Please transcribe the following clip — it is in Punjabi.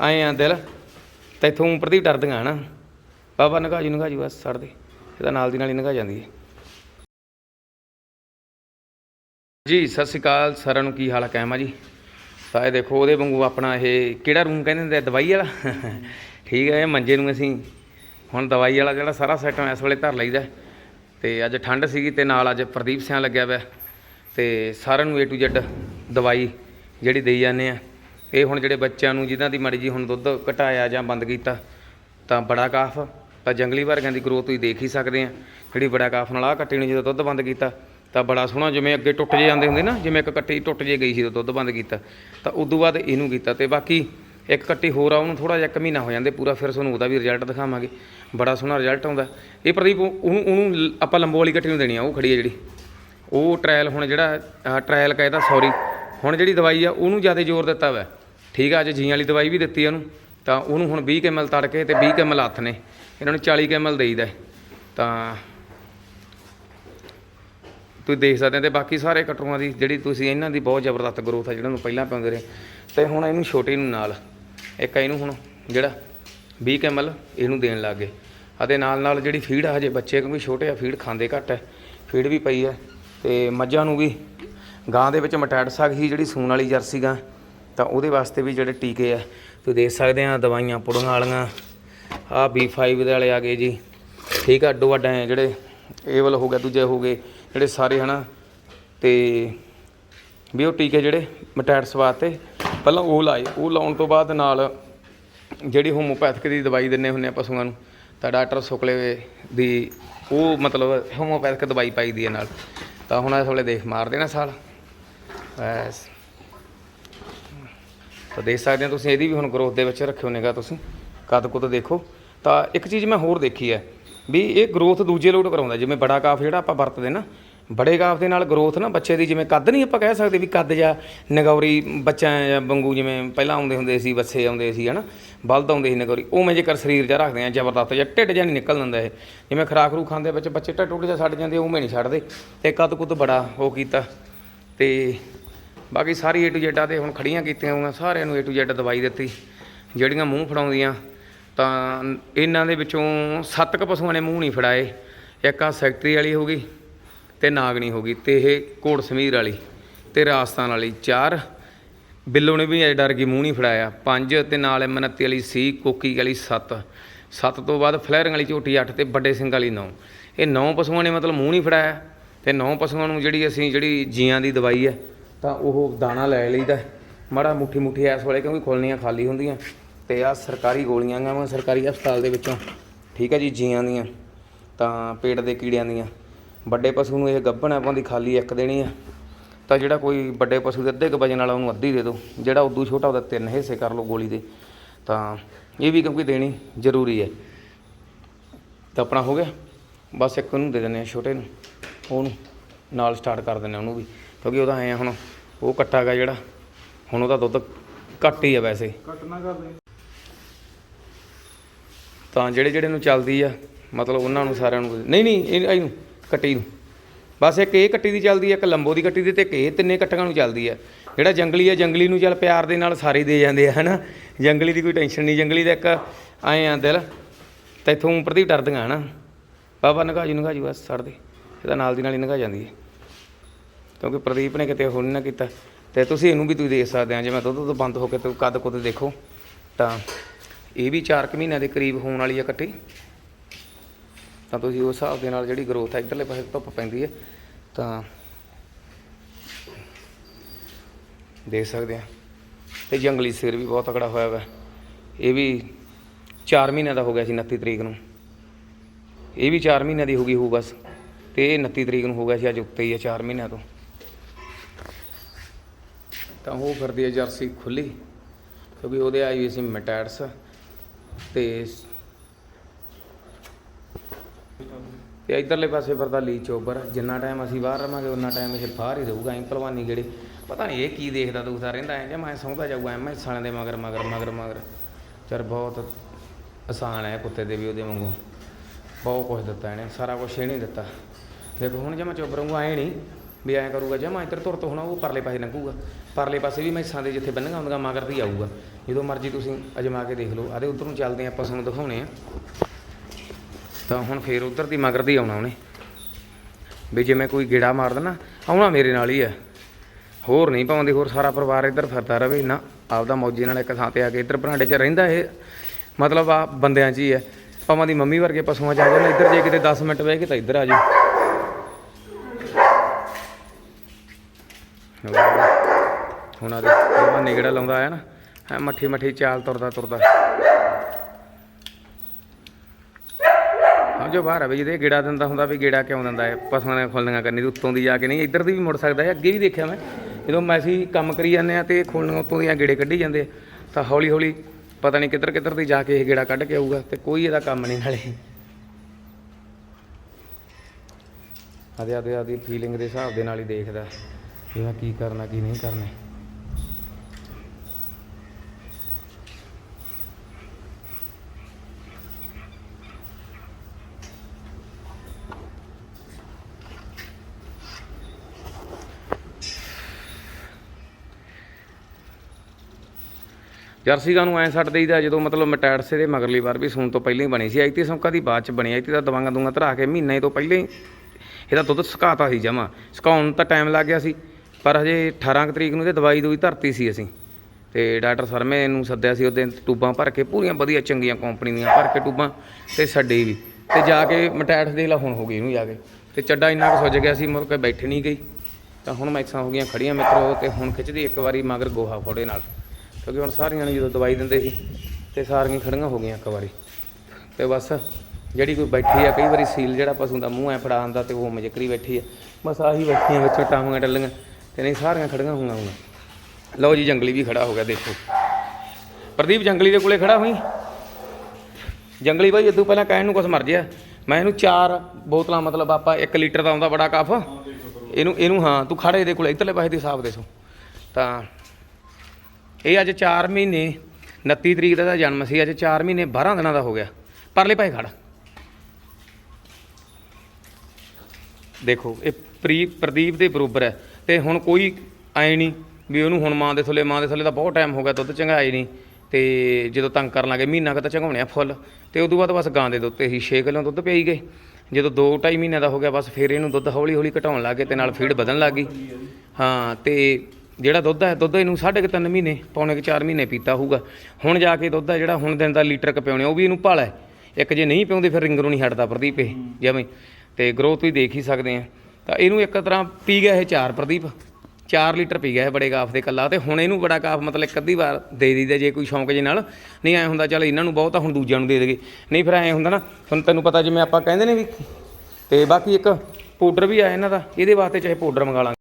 ਆਏ ਆ ਦਿਲ ਤੈਥੋਂ ਪ੍ਰਦੀਪ ਡਰਦੀਆਂ ਨਾ ਬਾਬਾ ਨਗਾ ਜੀ ਨਗਾ ਜੀ ਬਸ ਛੱਡ ਦੇ। ਇਹਦਾ ਨਾਲ ਦੀ ਨਾਲ ਹੀ ਨਗਾ ਜਾਂਦੀ ਹੈ। ਜੀ, ਸਤਿ ਸ਼੍ਰੀ ਅਕਾਲ, ਸਾਰਿਆਂ ਨੂੰ ਕੀ ਹਾਲ ਹੈ ਕਾਇਮ ਜੀ? ਤਾਂ ਇਹ ਦੇਖੋ, ਉਹਦੇ ਵਾਂਗੂ ਆਪਣਾ ਇਹ ਕਿਹੜਾ ਰੂਮ ਕਹਿੰਦੇ ਹੁੰਦੇ ਆ, ਦਵਾਈ ਵਾਲਾ? ਠੀਕ ਹੈ, ਇਹ ਮੰਜੇ ਨੂੰ ਅਸੀਂ ਹੁਣ ਦਵਾਈ ਵਾਲਾ ਜਿਹੜਾ ਸਾਰਾ ਸਿਸਟਮ ਇਸ ਵੇਲੇ ਧਰ ਲਈਦਾ। ਹੈ। ਤੇ ਅੱਜ ਠੰਡ ਸੀਗੀ ਤੇ ਨਾਲ ਅੱਜ ਪ੍ਰਦੀਪ ਸਿਆਂ ਲੱਗਿਆ ਹੋਇਆ ਤੇ ਸਾਰਿਆਂ ਨੂੰ A to Z ਦਵਾਈ ਜਿਹੜੀ ਦੇਈ ਜਾਂਦੇ ਆ। ਇਹ ਹੁਣ ਜਿਹੜੇ ਬੱਚਿਆਂ ਨੂੰ ਜਿਨ੍ਹਾਂ ਦੀ ਮੜੀ ਜੀ ਹੁਣ ਦੁੱਧ ਘਟਾਇਆ ਜਾਂ ਬੰਦ ਕੀਤਾ, ਤਾਂ ਬੜਾ ਕਾਫ ਤਾਂ ਜੰਗਲੀ ਵਰਗਿਆਂ ਦੀ ਗਰੋਥ ਤੁਸੀਂ ਦੇਖ ਹੀ ਸਕਦੇ ਆ। ਜਿਹੜੀ ਬੜਾ ਕਾਫ ਨਾਲ ਆ ਕੱਟੀ ਨੂੰ ਜਦੋਂ ਦੁੱਧ ਬੰਦ ਕੀਤਾ, ਤਾਂ ਬੜਾ ਸੋਹਣਾ ਜਿਵੇਂ ਅੱਗੇ ਟੁੱਟ ਜੇ ਜਾਂਦੇ ਹੁੰਦੇ ਨਾ, ਜਿਵੇਂ ਇੱਕ ਕੱਟੀ ਟੁੱਟ ਜੇ ਗਈ ਸੀ ਜਦੋਂ ਦੁੱਧ ਬੰਦ ਕੀਤਾ, ਤਾਂ ਉਦੋਂ ਬਾਅਦ ਇਹਨੂੰ ਕੀਤਾ। ਤੇ ਬਾਕੀ ਇੱਕ ਕੱਟੀ ਹੋਰ ਆ, ਉਹਨੂੰ ਥੋੜਾ ਜਿਹਾ ਇੱਕ ਮਹੀਨਾ ਹੋ ਜਾਂਦੇ ਪੂਰਾ, ਫਿਰ ਤੁਹਾਨੂੰ ਉਹਦਾ ਵੀ ਰਿਜ਼ਲਟ ਦਿਖਾਵਾਂਗੇ। ਬੜਾ ਸੋਹਣਾ ਰਿਜ਼ਲਟ ਆਉਂਦਾ। ਇਹ ਪ੍ਰਦੀਪ ਉਹਨੂੰ ਉਹਨੂੰ ਲ- ਆਪਾਂ ਲੰਬੋ ਵਾਲੀ ਕੱਟੀ ਨੂੰ ਦੇਣੀ ਆ, ਉਹ ਖੜੀ ਹੈ ਜਿਹੜੀ। ਉਹ ਟ੍ਰਾਇਲ ਹੁਣ ਜਿਹੜਾ ਟ੍ਰਾਇਲ ਕਹਿੰਦਾ ਸੌਰੀ ਹੁਣ ਜਿਹੜੀ ਦਵਾਈ ਆ, ਉਹਨੂੰ ਜ਼ਿਆਦਾ ਜ਼ੋਰ ਦਿੱਤਾ ਵਾ। ਠੀਕ ਆ ਅੱਜ ਜੀਆਂ ਵਾਲੀ ਦਵਾਈ ਵੀ ਦਿੱਤੀ ਉਹਨੂੰ, ਤਾਂ ਉਹਨੂੰ ਹੁਣ 20 ਕੈਮਲ ਤੜਕੇ ਤੇ 20 ਕੈਮਲ ਹੱਥ ਨੇ, ਇਹਨਾਂ ਨੂੰ 40 ਕੈਮਲ ਦੇਈਦਾ ਹੈ। ਤਾਂ ਤੁਸੀਂ ਦੇਖ ਸਕਦੇ ਹੋ ਤੇ ਬਾਕੀ ਸਾਰੇ ਕਟਰੂਆਂ ਦੀ ਜਿਹੜੀ ਤੁਸੀਂ ਇਹਨਾਂ ਦੀ ਬਹੁਤ ਜ਼ਬਰਦਸਤ ਗਰੋਥ ਆ, ਜਿਹੜਾ ਨੂੰ ਪਹਿਲਾਂ ਪਾਉਂਦੇ ਰਹੇ। ਤੇ ਹੁਣ ਇਹਨੂੰ ਛੋਟੇ ਨੂੰ ਨਾਲ, ਇੱਕ ਇਹਨੂੰ ਹੁਣ ਜਿਹੜਾ 20 ਕੈਮਲ ਇਹਨੂੰ ਦੇਣ ਲੱਗ ਗਏ। ਅਤੇ ਨਾਲ ਨਾਲ ਜਿਹੜੀ ਫੀਡ ਆ, ਹਜੇ ਬੱਚੇ ਕਿਉਂਕਿ ਛੋਟੇ ਆ ਫੀਡ ਖਾਂਦੇ ਘੱਟ ਹੈ ਫੀਡ ਵੀ ਪਈ ਹੈ। ਤੇ ਮੱਝਾਂ ਨੂੰ ਵੀ ਗਾਂ ਦੇ ਵਿੱਚ ਮਟੈਟਸ ਆ ਗਈ ਜਿਹੜੀ ਸੂਣ ਵਾਲੀ ਜਰਸੀ ਗਾਂ ਤਾਂ ਉਹਦੇ ਵਾਸਤੇ ਵੀ ਜਿਹੜੇ ਟੀਕੇ ਆ, ਤੁਸੀਂ ਦੇਖ ਸਕਦੇ ਆ ਦਵਾਈਆਂ ਪੁੜੀਆਂ ਵਾਲੀਆਂ। ਆ B5 ਦੇ ਵਾਲੇ ਆ ਗਏ ਜੀ। ਠੀਕ ਆ, ਅੱਡੋ ਅੱਡ ਐ ਜਿਹੜੇ ਇਹ ਵਾਲਾ ਹੋ ਗਿਆ, ਦੂਜੇ ਹੋ ਗਏ, ਜਿਹੜੇ ਸਾਰੇ ਹਨਾ। ਤੇ ਵੀ ਉਹ ਟੀਕੇ ਜਿਹੜੇ ਮਟੈਟਸ ਵਾਸਤੇ, ਪਹਿਲਾਂ ਉਹ ਲਾਏ। ਉਹ ਲਾਉਣ ਤੋਂ ਬਾਅਦ ਨਾਲ ਜਿਹੜੀ ਹੋਮੋਪੈਥਿਕ ਦੀ ਦਵਾਈ ਦਿੰਨੇ ਹੁੰਨੇ ਆ ਪਸ਼ੂਆਂ ਨੂੰ, ਤਾਂ ਡਾਕਟਰ ਸੁਕਲੇ ਦੀ ਉਹ ਮਤਲਬ ਹੋਮੋਪੈਥਿਕ ਦਵਾਈ ਪਾਈ ਦੀ ਹੈ ਨਾਲ। ਤਾਂ ਹੁਣ ਇਸ ਵੇਲੇ ਦੇਖ ਮਾਰ ਦੇਣਾ ਸਾਲ। ਬਸ। ਤਾਂ ਦੇਖ ਸਕਦੇ ਹੋ ਤੁਸੀਂ, ਇਹਦੀ ਵੀ ਹੁਣ ਗਰੋਥ ਦੇ ਵਿੱਚ ਰੱਖਿਓ ਨਿਗਾ ਤੁਸੀਂ, ਕਦ ਕੁਦ ਦੇਖੋ। ਤਾਂ ਇੱਕ ਚੀਜ਼ ਮੈਂ ਹੋਰ ਦੇਖੀ ਹੈ ਵੀ ਇਹ ਗਰੋਥ ਦੂਜੇ ਲੋਟ ਕਰਾਉਂਦਾ, ਜਿਵੇਂ ਬੜਾ ਕਾਫ ਜਿਹੜਾ ਆਪਾਂ ਵਰਤਦੇ ਨਾ, ਬੜੇ ਕਾਫ ਦੇ ਨਾਲ ਗਰੋਥ ਨਾ ਬੱਚੇ ਦੀ ਜਿਵੇਂ ਕੱਦ ਨਹੀਂ ਆਪਾਂ ਕਹਿ ਸਕਦੇ ਵੀ ਕੱਦ ਜਾਂ ਨਗੌਰੀ ਬੱਚਾ ਜਾਂ ਵਾਂਗੂ ਜਿਵੇਂ ਪਹਿਲਾਂ ਆਉਂਦੇ ਹੁੰਦੇ ਸੀ ਬੱਸੇ ਆਉਂਦੇ ਸੀ, ਹਨਾ, ਬਲਦ ਆਉਂਦੇ ਸੀ ਨਗੌਰੀ ਉਵੇਂ ਜੇਕਰ ਸਰੀਰ ਜਾਂ ਰੱਖਦੇ ਆ, ਜ਼ਬਰਦਸਤ ਜਾਂ ਢਿੱਡ ਜਿਹਾ ਨਹੀਂ ਨਿਕਲ ਦਿੰਦਾ ਇਹ। ਜਿਵੇਂ ਖਰਾਕ ਰੂ ਖਾਂਦੇ ਵਿੱਚ ਬੱਚੇ ਢਿੱਡ ਟੁੱਟ ਜਾ ਛੱਡ ਜਾਂਦੇ ਉਵੇਂ ਨਹੀਂ ਛੱਡਦੇ। ਤੇ ਕੱਦ ਕੁੱਦ ਬੜਾ ਉਹ ਕੀਤਾ ਤੇ ਬਾਕੀ ਸਾਰੀ ਏ ਟੂ Z ਆ ਤੇ ਹੁਣ ਖੜੀਆਂ ਕੀਤੀਆਂ ਹੋਈਆਂ, ਸਾਰਿਆਂ ਨੂੰ ਏ ਟੂ Z ਦਵਾਈ ਦਿੱਤੀ। ਜਿਹੜੀਆਂ ਮੂੰਹ ਫੜਾਉਂਦੀਆਂ, ਤਾਂ ਇਹਨਾਂ ਦੇ ਵਿੱਚੋਂ ਸੱਤ ਕੁ ਪਸ਼ੂਆਂ ਨੇ ਮੂੰਹ ਨਹੀਂ ਫੜਾਏ। ਇੱਕ ਆ ਸੈਕਟਰੀ ਵਾਲੀ ਹੋ ਗਈ ਤੇ ਨਾਗਣੀ ਹੋ ਗਈ ਤੇ ਇਹ ਕੋਟ ਸਮੀਰ ਵਾਲੀ ਤੇ ਰਾਜਸਥਾਨ ਵਾਲੀ। ਚਾਰ, ਬਿੱਲੋ ਨੇ ਵੀ ਐ ਡਰ ਗਈ ਮੂੰਹ ਨਹੀਂ ਫੜਾਇਆ। ਪੰਜ ਤੇ ਨਾਲ M29 ਵਾਲੀ ਸੀ, ਕੋਕੀ ਵਾਲੀ ਸੱਤ। ਸੱਤ ਤੋਂ ਬਾਅਦ ਫਲੈਰਿੰਗ ਵਾਲੀ ਝੋਟੀ 8 ਤੇ ਵੱਡੇ ਸਿੰਘ ਵਾਲੀ 9 ਇਹ ਨੌ ਪਸ਼ੂਆਂ ਨੇ ਮਤਲਬ ਮੂੰਹ ਨਹੀਂ ਫੜਾਇਆ ਤੇ ਨੌ ਪਸ਼ੂਆਂ ਨੂੰ ਜਿਹੜੀ ਅਸੀਂ ਜਿਹੜੀ ਜੀਆਂ ਦੀ ਦਵਾਈ ਹੈ ਤਾਂ ਉਹ ਦਾਣਾ ਲੈ ਲਈਦਾ ਮਾੜਾ ਮੁੱਠੀ ਮੁੱਠੀ ਐਸ ਵੇਲੇ ਕਿਉਂਕਿ ਖੋਲਣੀਆਂ ਖਾਲੀ ਹੁੰਦੀਆਂ। ਤੇ ਆ ਸਰਕਾਰੀ ਗੋਲੀਆਂ ਗਾ ਵਾ ਸਰਕਾਰੀ ਹਸਪਤਾਲ ਦੇ ਵਿੱਚੋਂ। ਠੀਕ ਹੈ ਜੀ, ਜੀਆਂ ਦੀਆਂ, ਤਾਂ ਪੇਟ ਦੇ ਕੀੜਿਆਂ ਦੀਆਂ। ਵੱਡੇ ਪਸ਼ੂ ਨੂੰ ਇਹ ਗੱਭਣ ਆਪਾਂ ਦੀ ਖਾਲੀ ਇੱਕ ਦੇਣੀ ਆ ਤਾਂ ਜਿਹੜਾ ਕੋਈ ਵੱਡੇ ਪਸ਼ੂ ਦੇ ਅੱਧੇ ਕੁ ਵਜਨ ਵਾਲਾ ਉਹਨੂੰ ਅੱਧੀ ਦੇ ਦਿਓ। ਜਿਹੜਾ ਉਦੋਂ ਛੋਟਾ ਉਹਦਾ ਤਿੰਨ ਹਿੱਸੇ ਕਰ ਲਓ ਗੋਲੀ ਦੇ। ਤਾਂ ਇਹ ਵੀ ਕਿਉਂਕਿ ਦੇਣੀ ਜ਼ਰੂਰੀ ਹੈ। ਤਾਂ ਆਪਣਾ ਹੋ ਗਿਆ। ਬਸ ਇੱਕ ਨੂੰ ਦੇ ਦਿੰਦੇ ਆ ਛੋਟੇ ਨੂੰ। ਉਹਨੂੰ ਨਾਲ ਸਟਾਰਟ ਕਰ ਦਿੰਦੇ ਆ ਉਹਨੂੰ ਵੀ। ਕਿਉਂਕਿ ਉਹਦਾ ਐ ਹੁਣ ਉਹ ਕੱਟਾ ਗਾ ਜਿਹੜਾ ਹੁਣ ਉਹਦਾ ਦੁੱਧ ਘੱਟ ਹੀ ਆ ਵੈਸੇ। ਕੱਟਣਾ ਕਰਦੇ ਤਾਂ ਜਿਹੜੇ ਜਿਹੜੇ ਨੂੰ ਚੱਲਦੀ ਆ ਮਤਲਬ ਉਹਨਾਂ ਨੂੰ ਸਾਰਿਆਂ ਨੂੰ ਨਹੀਂ ਨਹੀਂ ਇਹ ਇਹਨੂੰ ਕੱਟੀ ਨੂੰ। ਬਸ ਇੱਕ ਇਹ ਕੱਟੀ ਦੀ ਚੱਲਦੀ ਆ ਇੱਕ ਲੰਬੋ ਦੀ ਕੱਟੀ ਦੀ ਤੇ ਇੱਕ ਇਹ ਤਿੰਨੇ ਕੱਟੀਆਂ ਨੂੰ ਚੱਲਦੀ ਆ। ਜਿਹੜਾ ਜੰਗਲੀ ਆ ਜੰਗਲੀ ਨੂੰ ਚੱਲ ਪਿਆਰ ਦੇ ਨਾਲ ਸਾਰੇ ਦੇ ਜਾਂਦੇ ਆ ਹਨਾ? ਜੰਗਲੀ ਦੀ ਕੋਈ ਟੈਨਸ਼ਨ ਨਹੀਂ ਜੰਗਲੀ ਦਾ ਇੱਕ ਆਏ ਆ ਦਿਲ ਤੈਥੋਂ ਪ੍ਰਤੀ ਡਰਦੀਆਂ ਹਨਾ? ਬਾਬਾ ਨਗਾ ਜੀ ਨਗਾ ਜੀ ਬਸ ਛੱਡ ਦੇ। ਇਹਦਾ ਨਾਲ ਦੀ ਨਾਲ ਹੀ ਨਗਾ ਜਾਂਦੀ ਹੈ ਕਿਉਂਕਿ ਪ੍ਰਦੀਪ ਨੇ ਕਿਤੇ ਹੋਰ ਨਹੀਂ ਨਾ ਕੀਤਾ। ਤੇ ਤੁਸੀਂ ਇਹਨੂੰ ਵੀ ਤੁਸੀਂ ਦੇਖ ਸਕਦੇ ਆ ਜਿਵੇਂ ਦੁੱਧ ਤੋਂ ਬੰਦ ਹੋ ਕੇ ਤੇ ਕੱਦ ਕੁੱਦ ਦੇਖੋ, ਤਾਂ ਇਹ ਵੀ 4 ਕੁ ਮਹੀਨਿਆਂ ਦੇ ਕਰੀਬ ਹੋਣ ਵਾਲੀ ਆ ਕੱਟੀ ਤਾਂ ਤੁਸੀਂ ਉਸ ਹਿਸਾਬ ਦੇ ਨਾਲ ਜਿਹੜੀ ਗਰੋਥ ਹੈ ਇਧਰਲੇ ਪਾਸੇ ਧੁੱਪ ਪੈਂਦੀ ਹੈ ਤਾਂ ਦੇਖ ਸਕਦੇ ਆ। ਤੇ ਜੰਗਲੀ ਸਿਰ ਵੀ ਬਹੁਤ ਤਕੜਾ ਹੋਇਆ ਵਾ। ਇਹ ਵੀ 4 ਮਹੀਨਿਆਂ ਦਾ ਹੋ ਗਿਆ ਸੀ 29 ਤਰੀਕ ਨੂੰ। ਇਹ ਵੀ 4 ਮਹੀਨਿਆਂ ਦੀ ਹੋ ਗਈ ਹੋਊ ਬਸ। ਤੇ ਇਹ 29 ਤਰੀਕ ਨੂੰ ਹੋ ਗਿਆ ਸੀ, ਅੱਜ ਉੱਤੇ ਹੀ ਆ 4 ਮਹੀਨਿਆਂ ਤੋਂ। ਤਾਂ ਉਹ ਫਿਰਦੀ ਹੈ ਜਰਸੀ ਖੁੱਲੀ, ਕਿਉਂਕਿ ਉਹਦੇ ਆਈ ਹੋਈ ਸੀ ਮਟੈਟਸ ਤੇ ਤੇ ਇਧਰਲੇ ਪਾਸੇ ਫਿਰਦਾ ਲੀ ਚੋਬਰ, ਜਿੰਨਾ ਟਾਈਮ ਅਸੀਂ ਬਾਹਰ ਰਵਾਂਗੇ, ਉਨਾ ਟਾਈਮ ਇਹ ਬਾਹਰ ਹੀ ਰਹੂਗਾ, ਐਂ ਭਲਵਾਨੀ ਜਿਹੜੇ, ਪਤਾ ਨਹੀਂ ਇਹ ਕੀ ਦੇਖਦਾ ਦੁਖਦਾ ਰਹਿੰਦਾ, ਐ ਜਾਂ ਮੈਂ ਸੌਂਦਾ ਜਾਊਗਾ, ਐ ਮੈਂ ਸਾਲਿਆਂ ਦੇ ਮਗਰ ਮਗਰ ਮਗਰ ਮਗਰ। ਚਰ ਬਹੁਤ ਆਸਾਨ ਹੈ ਕੁੱਤੇ ਦੇ ਵੀ ਉਹਦੇ ਵਾਂਗੂ। ਬਹੁਤ ਕੁਝ ਦਿੱਤਾ ਇਹਨੇ, ਸਾਰਾ ਕੁਝ ਇਹਨੇ ਦਿੱਤਾ। ਦੇਖੋ, ਹੁਣ ਜੇ ਮੈਂ ਚੁੱਪ ਰਹੂੰਗਾ ਐ ਨਹੀਂ ਵੀ ਐਂ ਕਰੂਗਾ ਜਮਾ, ਇੱਧਰ ਤੁਰ ਤੋਂ ਹੋਣਾ ਉਹ ਪਰਲੇ ਪਾਸੇ ਲੰਘੂਗਾ। ਪਰਲੇ ਪਾਸੇ ਵੀ ਮੈਸਾਂ ਦੇ ਜਿੱਥੇ ਬੰਨ੍ਹੀਆਂ ਹੁੰਦੀਆਂ ਮਗਰ ਦੀ ਆਊਗਾ। ਜਦੋਂ ਮਰਜ਼ੀ ਤੁਸੀਂ ਅਜਮਾ ਕੇ ਦੇਖ ਲਓ। ਆਦੇ ਉਧਰ ਨੂੰ ਚੱਲਦੇ ਆ, ਆਪਾਂ ਤੁਹਾਨੂੰ ਦਿਖਾਉਣੇ ਆ। ਤਾਂ ਹੁਣ ਫੇਰ ਉਧਰ ਦੀ ਮਗਰ ਦੀ ਆਉਣਾ ਉਹਨੇ। ਵੀ ਜਿਵੇਂ ਕੋਈ ਗੇੜਾ ਮਾਰਦਾ ਨਾ ਆਉਣਾ ਮੇਰੇ ਨਾਲ ਹੀ ਹੈ ਹੋਰ ਨਹੀਂ ਪਾਉਂਦੇ, ਹੋਰ ਸਾਰਾ ਪਰਿਵਾਰ ਇੱਧਰ ਫਿਰਦਾ ਰਵੇ। ਨਾ ਆਪਦਾ ਮੌਜੇ ਨਾਲ ਇੱਕ ਥਾਂ ਤੇ ਆ ਕੇ ਇੱਧਰ ਬਰਾਂਡੇ 'ਚ ਰਹਿੰਦਾ ਇਹ। ਮਤਲਬ ਆ ਬੰਦਿਆਂ 'ਚ ਹੀ ਹੈ ਭਾਵਾਂ ਦੀ ਮੰਮੀ ਵਰਗੇ ਪਸ਼ੂਆਂ 'ਚ ਆ ਜਾਣਾ, ਇੱਧਰ ਜੇ ਕਿਤੇ 10 ਮਿੰਟ ਬਹਿ ਕੇ ਤਾਂ ਇੱਧਰ ਆ ਜਾਓ। ਹੁਣ ਆ ਦੇ ਇਹ ਨਿਗੜਾ ਲਾਉਂਦਾ ਆਇਆ ਨਾ ਐ ਮੱਠੀ ਮੱਠੀ ਚਾਲ ਤੁਰਦਾ ਤੁਰਦਾ। ਹਾਂ ਬਾਹਰ ਆ ਵੀ ਜਿਹਦੇ ਗੇੜਾ ਦਿੰਦਾ ਹੁੰਦਾ ਵੀ ਗੇੜਾ ਕਿਉਂ ਦਿੰਦਾ ਹੈ ਪਸ਼ੂਆਂ ਨੇ ਖੋਲਣੀਆਂ ਕਰਨੀ ਤੇ ਉੱਤੋਂ ਦੀ ਜਾ ਕੇ ਨਹੀਂ ਇੱਧਰ ਦੀ ਵੀ ਮੁੜ ਸਕਦਾ ਹੈ ਅੱਗੇ ਵੀ ਦੇਖਿਆ ਮੈਂ। ਜਦੋਂ ਮੈਂ ਅਸੀਂ ਕੰਮ ਕਰੀ ਜਾਂਦੇ ਆ ਤੇ ਖੋਲਣੀਆਂ ਉੱਤੋਂ ਦੀਆਂ ਗੇੜੇ ਕੱਢੀ ਜਾਂਦੇ ਆ, ਤਾਂ ਹੌਲੀ ਹੌਲੀ ਪਤਾ ਨਹੀਂ ਕਿੱਧਰ ਕਿੱਧਰ ਦੀ ਜਾ ਕੇ ਇਹ ਗੇੜਾ ਕੱਢ ਕੇ ਆਊਗਾ ਤੇ ਕੋਈ ਇਹਦਾ ਕੰਮ ਨਹੀਂ ਨਾਲੇ। ਆਦੇ ਆਦੇ ਆਦੀ ਫੀਲਿੰਗ ਦੇ ਹਿਸਾਬ ਦੇ ਨਾਲ ਹੀ ਦੇਖਦਾ। ਵੀ ਕੀ ਕਰਨਾ, ਕੀ ਨਹੀਂ ਕਰਨਾ। ਜਰਸੀ ਗਾਂ ਨੂੰ ਐ ਛੱਡ ਦੇਈਦਾ ਜਦੋਂ ਮਤਲਬ ਮਟੈਟਸੇ ਦੇ ਮਗਰਲੀ ਵਾਰ ਵੀ ਸੂਣ ਤੋਂ ਪਹਿਲਾਂ ਹੀ ਬਣੀ ਸੀ। ਐਤੀ ਸੌਂਕਾ ਦੀ ਬਾਅਦ ਚ ਬਣੀ ਆਈਤੀ ਤਾਂ ਦਵਾਂਗਾ ਦੂੰਗਾ ਧਰਾ ਕੇ ਮਹੀਨੇ ਤੋਂ ਪਹਿਲਾਂ ਹੀ ਇਹਦਾ ਦੁੱਧ ਸੁਕਾਤਾ ਸੀ ਜਮਾ। ਸੁਕਾਉਣ ਨੂੰ ਤਾਂ ਟਾਈਮ ਲੱਗ ਗਿਆ ਸੀ। ਪਰ ਹਜੇ 18 ਕੁ ਤਰੀਕ ਨੂੰ ਇਹਦੇ ਦਵਾਈ ਦੂਈ ਧਰਤੀ ਸੀ ਅਸੀਂ। ਤੇ ਡਾਕਟਰ ਸਰ ਮੈਂ ਨੂੰ ਸੱਦਿਆ ਸੀ, ਉਹਦੇ ਟੂਬਾਂ ਭਰ ਕੇ, ਪੂਰੀਆਂ ਵਧੀਆ ਚੰਗੀਆਂ ਕੰਪਨੀ ਦੀਆਂ ਭਰ ਕੇ ਟੂਬਾਂ, ਤੇ ਛੱਡੇ ਵੀ। ਤੇ ਜਾ ਕੇ ਮਟੈਡ ਦੇ ਲਾ, ਹੁਣ ਹੋ ਗਈ ਇਹਨੂੰ ਜਾ ਕੇ। ਤੇ ਚੱਡਾ ਇੰਨਾ ਕੁ ਸੁੱਜ ਗਿਆ ਸੀ, ਮੁੜ ਕੇ ਬੈਠ ਨਹੀਂ ਗਈ। ਤਾਂ ਹੁਣ ਮੈਕਸਾਂ ਹੋ ਗਈਆਂ ਖੜੀਆਂ ਮਿੱਤਰੋ, ਤੇ ਹੁਣ ਖਿੱਚਦੀ ਇੱਕ ਵਾਰੀ ਮਗਰ ਗੋਹਾ ਫੋੜੇ ਨਾਲ। ਕਿਉਂਕਿ ਹੁਣ ਸਾਰੀਆਂ ਨੇ ਜਦੋਂ ਦਵਾਈ ਦਿੰਦੇ ਸੀ, ਤੇ ਸਾਰੀਆਂ ਖੜੀਆਂ ਹੋ ਗਈਆਂ ਇੱਕ ਵਾਰੀ। ਤੇ ਬਸ, ਜਿਹੜੀ ਕੋਈ ਬੈਠੀ ਆ, ਕਈ ਵਾਰੀ ਸੀਲ ਜਿਹੜਾ ਪਸ਼ੂ ਦਾ ਮੂੰਹ ਐ ਫੜਾ ਆਂਦਾ, ਤੇ ਉਹ ਮਜਕਰੀ ਬੈਠੀ ਆ। ਬਸ ਆਹੀ ਬੈਠੀਆਂ ਵਿੱਚੋਂ ਟਾਂਗਾਂ ਡੱਲੀਆਂ ਤੇ ਨਹੀਂ, ਸਾਰੀਆਂ ਖੜੀਆਂ ਹੋਈਆਂ ਹੋਈਆਂ ਲਓ ਜੀ, ਜੰਗਲੀ ਵੀ ਖੜਾ ਹੋ ਗਿਆ, ਦੇਖੋ। ਪ੍ਰਦੀਪ, ਜੰਗਲੀ ਦੇ ਕੋਲੇ ਖੜਾ ਹੋਈ? ਜੰਗਲੀ ਭਾਈ ਇਦੋਂ ਪਹਿਲਾਂ ਕਹਿਣ ਨੂੰ ਕੁਛ ਮਰ ਜਿਆ। ਮੈਂ ਇਹਨੂੰ ਚਾਰ ਬੋਤਲਾਂ, ਮਤਲਬ ਆਪਾਂ 1 ਲੀਟਰ ਦਾ ਆਉਂਦਾ ਬੜਾ ਕੱਪ ਇਹਨੂੰ ਇਹਨੂੰ ਹਾਂ, ਤੂੰ ਖੜੇ ਇਹਦੇ ਕੋਲੇ, ਇੱਧਰਲੇ ਪਾਸੇ ਦੇ ਹਿਸਾਬ ਦੇ ਸੋ ਤਾਂ ਇਹ ਅੱਜ 4 ਮਹੀਨੇ 29 ਤਰੀਕ ਦਾ ਇਹਦਾ ਜਨਮ ਸੀ, ਅੱਜ 4 ਮਹੀਨੇ 12 ਦਿਨਾਂ ਦਾ ਹੋ ਗਿਆ। ਪਰਲੇ ਪਾਸੇ ਖੜ। ਦੇਖੋ, ਇਹ ਪ੍ਰੀ, ਪ੍ਰਦੀਪ ਦੇ ਬਰੋਬਰ ਹੈ। ਤੇ ਹੁਣ ਕੋਈ ਆਏ ਨਹੀਂ ਵੀ ਉਹਨੂੰ ਹੁਣ ਮਾਂ ਦੇ ਥੱਲੇ, ਮਾਂ ਦੇ ਥੱਲੇ ਤਾਂ ਬਹੁਤ ਟਾਈਮ ਹੋ ਗਿਆ, ਦੁੱਧ ਚੰਗਾਏ ਨਹੀਂ। ਤੇ ਜਦੋਂ ਤੰਗ ਕਰਨ ਲੱਗੇ, ਮਹੀਨਾ ਕੁ ਤਾਂ ਚੰਗਾਉਣੇ ਆ ਫੁੱਲ। ਤੇ ਉਦੋਂ ਬਾਅਦ ਬਸ ਗਾਂ ਦੇ ਦੁੱਧ ਤੇ ਹੀ 6 ਕਿਲੋ ਦੁੱਧ ਪਈ ਗਏ। ਜਦੋਂ 2 2.5 ਮਹੀਨੇ ਦਾ ਹੋ ਗਿਆ, ਬਸ ਫਿਰ ਇਹਨੂੰ ਦੁੱਧ ਹੌਲੀ ਹੌਲੀ ਘਟਾਉਣ ਲੱਗੇ ਤੇ ਨਾਲ ਫੀਡ ਵਧਣ ਲੱਗ ਗਈ। ਹਾਂ, ਤੇ ਜਿਹੜਾ ਦੁੱਧ ਹੈ, ਦੁੱਧ ਇਹਨੂੰ ਸਾਢੇ ਕੁ ਤਿੰਨ ਮਹੀਨੇ, ਪੌਣੇ ਕੁ 4 ਮਹੀਨੇ ਪੀਤਾ ਹੋਊਗਾ। ਹੁਣ ਜਾ ਕੇ ਦੁੱਧ ਹੈ ਜਿਹੜਾ ਹੁਣ ਦਿਨ ਦਾ ਲੀਟਰ ਕ ਪਿਉਣੇ, ਉਹ ਵੀ ਇਹਨੂੰ ਭਾਲਾ ਇੱਕ ਜੇ ਨਹੀਂ ਪਿਉਂਦੇ, ਫਿਰ ਰਿੰਗਰੋਂ ਨਹੀਂ ਹਟਦਾ ਪ੍ਰਦੀਪ ਇਹ, ਜਿਵੇਂ। ਤੇ ਗਰੋਥ ਵੀ ਦੇਖ ਹੀ ਸਕਦੇ ਆ ਤਾਂ ਇਹਨੂੰ ਇੱਕ ਤਰ੍ਹਾਂ ਪੀ ਗਿਆ ਇਹ ਚਾਰ ਪ੍ਰਦੀਪ। 4 ਲੀਟਰ ਪੀ ਗਿਆ ਇਹ ਬੜੇ ਕਾਫ ਦੇ ਕੱਲਾ ਤੇ ਹੁਣ ਇਹਨੂੰ ਬੜਾ ਕਾਫ ਮਤਲਬ ਇੱਕ ਅੱਧੀ ਵਾਰ ਦੇ ਦਈਦਾ ਜੇ ਕੋਈ ਸ਼ੌਂਕ ਜੇ ਨਾਲ। ਨਹੀਂ, ਐ ਹੁੰਦਾ ਚੱਲ ਇਹਨਾਂ ਨੂੰ ਬਹੁਤ ਆ, ਹੁਣ ਦੂਜਿਆਂ ਨੂੰ ਦੇ ਦੇਗੇ ਨਹੀਂ, ਫਿਰ ਐ ਹੁੰਦਾ ਨਾ, ਹੁਣ ਤੈਨੂੰ ਪਤਾ ਜਿਵੇਂ ਆਪਾਂ ਕਹਿੰਦੇ ਨੇ ਵੀ ਤੇ ਬਾਕੀ ਇੱਕ ਪਾਊਡਰ ਵੀ ਆ ਇਹਨਾਂ ਦਾ, ਇਹਦੇ ਵਾਸਤੇ ਚਾਹੇ ਪਾਊਡਰ ਮੰਗਾ ਲਾਂਗੇ।